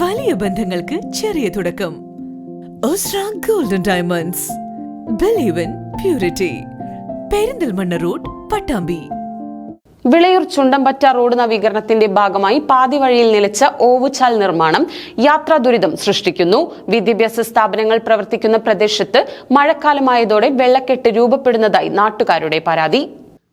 വലിയ ബന്ധങ്ങൾക്ക് ചെറിയ തുടക്കം. Golden diamonds believe in purity Perinthalmanna road Pattambi. Vilayur Chundampatta road നവീകരണത്തിന്റെ ഭാഗമായി പാതി വഴിയിൽ നിലച്ച ഓവുചാൽ നിർമ്മാണം യാത്രാ ദുരിതം സൃഷ്ടിക്കുന്നു. വിദ്യാഭ്യാസ സ്ഥാപനങ്ങൾ പ്രവർത്തിക്കുന്ന പ്രദേശത്ത് മഴക്കാലമായതോടെ വെള്ളക്കെട്ട് രൂപപ്പെടുന്നതായി നാട്ടുകാരുടെ പരാതി.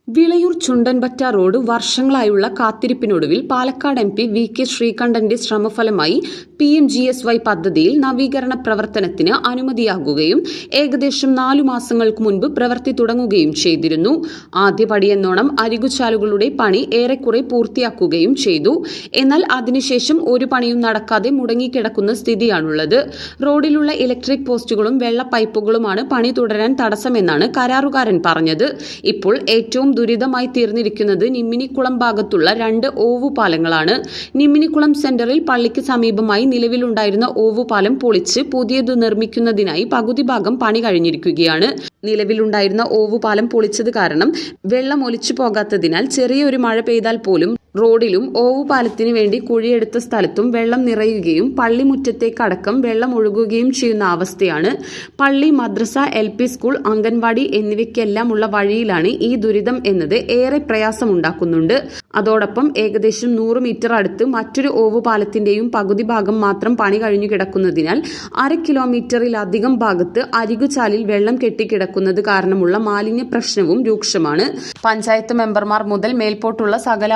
വിളയൂർ ചുണ്ടൻപറ്റ റോഡ് വർഷങ്ങളായുള്ള കാത്തിരിപ്പിനൊടുവിൽ Palakkad M P V K ശ്രീകണ്ഠന്റെ ശ്രമഫലമായി P M G S Y പദ്ധതിയിൽ നവീകരണ പ്രവർത്തനത്തിന് അനുമതിയാകുകയും ഏകദേശം നാലു മാസങ്ങൾക്ക് മുൻപ് പ്രവൃത്തി തുടങ്ങുകയും ചെയ്തിരുന്നു. ആദ്യപടിയെന്നോണം അരികുചാലുകളുടെ പണി ഏറെക്കുറെ പൂർത്തിയാക്കുകയും ചെയ്തു. എന്നാൽ അതിനുശേഷം ഒരു പണിയും നടക്കാതെ മുടങ്ങിക്കിടക്കുന്ന സ്ഥിതിയാണുള്ളത്. റോഡിലുള്ള ഇലക്ട്രിക് പോസ്റ്റുകളും വെള്ള പൈപ്പുകളുമാണ് പണി തുടരാൻ തടസ്സമെന്നാണ് കരാറുകാരൻ പറഞ്ഞത്. ഇപ്പോൾ ഏറ്റവും ദുരിതമായി തീർന്നിരിക്കുന്നത് നിമ്മിനിക്കുളം ഭാഗത്തുള്ള രണ്ട് ഓവുപാലങ്ങളാണ്. നിമ്മിനിക്കുളം സെന്ററിൽ പള്ളിക്ക് സമീപമായി നിലവിലുണ്ടായിരുന്ന ഓവുപാലം പൊളിച്ച് പുതിയത് നിർമ്മിക്കുന്നതിനായി പകുതി ഭാഗം പണി കഴിഞ്ഞിരിക്കുകയാണ്. നിലവിലുണ്ടായിരുന്ന ഓവുപാലം പൊളിച്ചത് കാരണം വെള്ളം ഒലിച്ചു പോകാത്തതിനാൽ ചെറിയൊരു മഴ പെയ്താൽ പോലും റോഡിലും ഓവുപാലത്തിനു വേണ്ടി കുഴിയെടുത്ത സ്ഥലത്തും വെള്ളം നിറയുകയും പള്ളിമുറ്റത്തേക്കടക്കം വെള്ളം ഒഴുകുകയും ചെയ്യുന്ന അവസ്ഥയാണ് പള്ളി മദ്രസ എൽ സ്കൂൾ അംഗൻവാടി എന്നിവയ്ക്കെല്ലാമുള്ള വഴിയിലാണ് ഈ ദുരിതം എന്നത് ഏറെ പ്രയാസമുണ്ടാക്കുന്നുണ്ട്. അതോടൊപ്പം ഏകദേശം നൂറ് മീറ്റർ അടുത്ത് മറ്റൊരു ഓവുപാലത്തിന്റെയും പകുതി ഭാഗം മാത്രം പണി കഴിഞ്ഞു കിടക്കുന്നതിനാൽ അര കിലോമീറ്ററിലധികം ഭാഗത്ത് അരികുചാലിൽ വെള്ളം കെട്ടിക്കിടക്കുന്നത് കാരണമുള്ള മാലിന്യ പ്രശ്നവും രൂക്ഷമാണ്. പഞ്ചായത്ത് മെമ്പർമാർ മുതൽ മേൽപോട്ടുള്ള സകല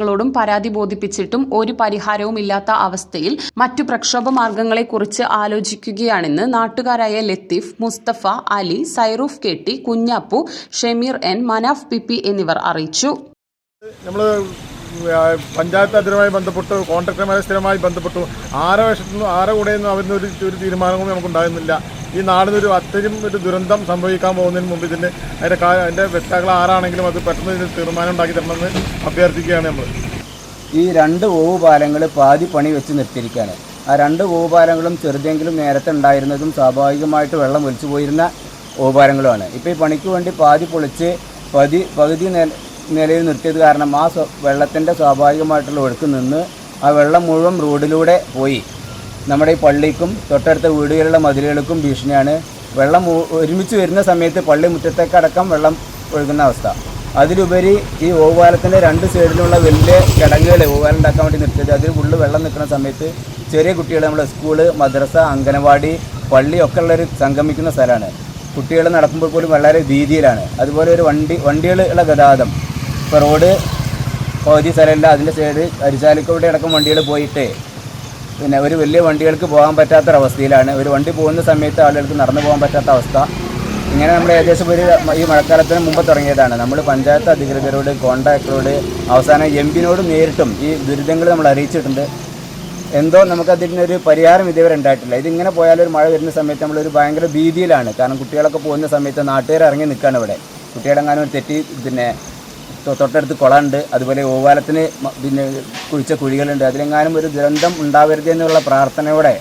അധികാരികളോടും പരാതി ബോധിപ്പിച്ചിട്ടും ഒരു പരിഹാരവും ഇല്ലാത്ത അവസ്ഥയിൽ മറ്റു പ്രക്ഷോഭ മാർഗങ്ങളെക്കുറിച്ച് ആലോചിക്കുകയാണെന്ന് നാട്ടുകാരായ Latheef Musthafa Ali Sairoof K T Kunjappu Shameer N Manaf P P എന്നിവർ അറിയിച്ചു. നമ്മൾ പഞ്ചായത്ത് അതിരുമായി ബന്ധപ്പെട്ട് കോൺട്രാക്ടർമാരെ സ്ഥിരമായി ബന്ധപ്പെട്ടു. ആറ് വർഷത്തു നിന്നും ആരെ കൂടെ അവരുടെ ഒരു ഒരു തീരുമാനവും നമുക്കുണ്ടാകുന്നില്ല ഈ നാടിനൊരു അത്രയും ഒരു ദുരന്തം സംഭവിക്കാൻ പോകുന്നതിന് മുമ്പ് ഇതിന്റെ അതിന്റെ അതിന്റെ വ്യക്താക്കൾ ആരാണെങ്കിലും അത് പെട്ടെന്ന് ഇതിന് തീരുമാനം ഉണ്ടാക്കി തരണമെന്ന് അഭ്യർത്ഥിക്കുകയാണ് നമ്മൾ ഈ രണ്ട് ഓവുപാലങ്ങൾ പാതി പണി വെച്ച് നിർത്തിയിരിക്കുകയാണ്. ആ രണ്ട് ഓവുപാലങ്ങളും ചെറുതെങ്കിലും നേരത്തെ ഉണ്ടായിരുന്നതും സ്വാഭാവികമായിട്ട് വെള്ളം ഒലിച്ചു പോയിരുന്ന ഓവുപാലങ്ങളുമാണ് ഇപ്പോൾ ഈ പണിക്ക് വേണ്ടി പാതി പൊളിച്ച് പതി പകുതി നിലയിൽ നിർത്തിയത് കാരണം ആ വെള്ളത്തിന്റെ സ്വാഭാവികമായിട്ടുള്ള ഒഴുക്ക് നിന്ന് ആ വെള്ളം മുഴുവൻ റോഡിലൂടെ പോയി. നമ്മുടെ ഈ പള്ളിക്കും തൊട്ടടുത്ത വീടുകളിലുള്ള മതിലുകൾക്കും ഭീഷണിയാണ്. വെള്ളം ഒരുമിച്ച് വരുന്ന സമയത്ത് പള്ളി മുറ്റത്തേക്കടക്കം വെള്ളം ഒഴുകുന്ന അവസ്ഥ. അതിലുപരി ഈ ഓവാലത്തിന്റെ രണ്ട് സൈഡിലുള്ള വലിയ കിടങ്ങുകൾ ഓവാലം ഉണ്ടാക്കാൻ വേണ്ടി നിർത്തിയത്. അതിൽ ഫുള്ള് വെള്ളം നിൽക്കുന്ന സമയത്ത് ചെറിയ കുട്ടികൾ നമ്മുടെ സ്കൂൾ മദ്രസ അംഗനവാടി പള്ളി ഒക്കെ ഉള്ളൊരു സംഗമിക്കുന്ന സ്ഥലമാണ്. കുട്ടികൾ നടക്കുമ്പോൾ പോലും വളരെ ഭീതിയിലാണ്. അതുപോലെ ഒരു വണ്ടി വണ്ടികളുള്ള ഗതാഗതം. ഇപ്പോൾ റോഡ് പകുതി സ്ഥലമില്ല അതിന്റെ സൈഡ് അരിശാലിക്കൂടെ അടക്കം വണ്ടികൾ പോയിട്ട് പിന്നെ ഒരു വലിയ വണ്ടികൾക്ക് പോകാൻ പറ്റാത്തൊരവസ്ഥയിലാണ്. ഒരു വണ്ടി പോകുന്ന സമയത്ത് ആളുകൾക്ക് നടന്നു പോകാൻ പറ്റാത്ത അവസ്ഥ. ഇങ്ങനെ നമ്മൾ ഏകദേശം ഒരു ഈ മഴക്കാലത്തിന് മുമ്പ് തുടങ്ങിയതാണ്. നമ്മൾ പഞ്ചായത്ത് അധികൃതരോട് കോൺട്രാക്ടറോട് അവസാനം എം പിനോട് നേരിട്ടും ഈ ദുരിതങ്ങൾ നമ്മൾ അറിയിച്ചിട്ടുണ്ട്. എന്തോ നമുക്ക് അതിനൊരു പരിഹാരം ഇതുവരെ ഉണ്ടായിട്ടില്ല. ഇതിങ്ങനെ പോയാൽ ഒരു മഴ വരുന്ന സമയത്ത് നമ്മളൊരു ഭയങ്കര ഭീതിയിലാണ്. കാരണം കുട്ടികളൊക്കെ പോകുന്ന സമയത്ത് നാട്ടുകാർ ഇറങ്ങി നിൽക്കുകയാണ് ഇവിടെ. കുട്ടികളെങ്ങാനും തെറ്റി പിന്നെ തൊട്ടടുത്ത് കുളമുണ്ട്. അതുപോലെ ഓവാലത്തിന് പിന്നെ കുഴിച്ച കുഴികളുണ്ട്. അതിലെങ്ങാനും ഒരു ദുരന്തം ഉണ്ടാവരുത് എന്നുള്ള പ്രാർത്ഥനയോടെ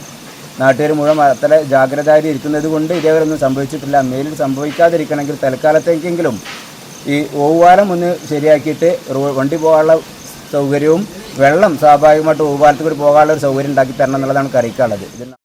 നാട്ടുകാർ മുഴുവൻ അത്ര ജാഗ്രതയായി ഇരിക്കുന്നത് കൊണ്ട് ഇതേവരെ ഒന്നും സംഭവിച്ചിട്ടില്ല. മേലിൽ സംഭവിക്കാതിരിക്കണമെങ്കിൽ തൽക്കാലത്തേക്കെങ്കിലും ഈ ഓവാലം ഒന്ന് ശരിയാക്കിയിട്ട് വണ്ടി പോകാനുള്ള സൗകര്യവും വെള്ളം സ്വാഭാവികമായിട്ട് ഓവാലത്തിൽ കൂടി പോകാനുള്ള ഒരു സൗകര്യം ഉണ്ടാക്കി തരണം എന്നുള്ളതാണ് ഇത്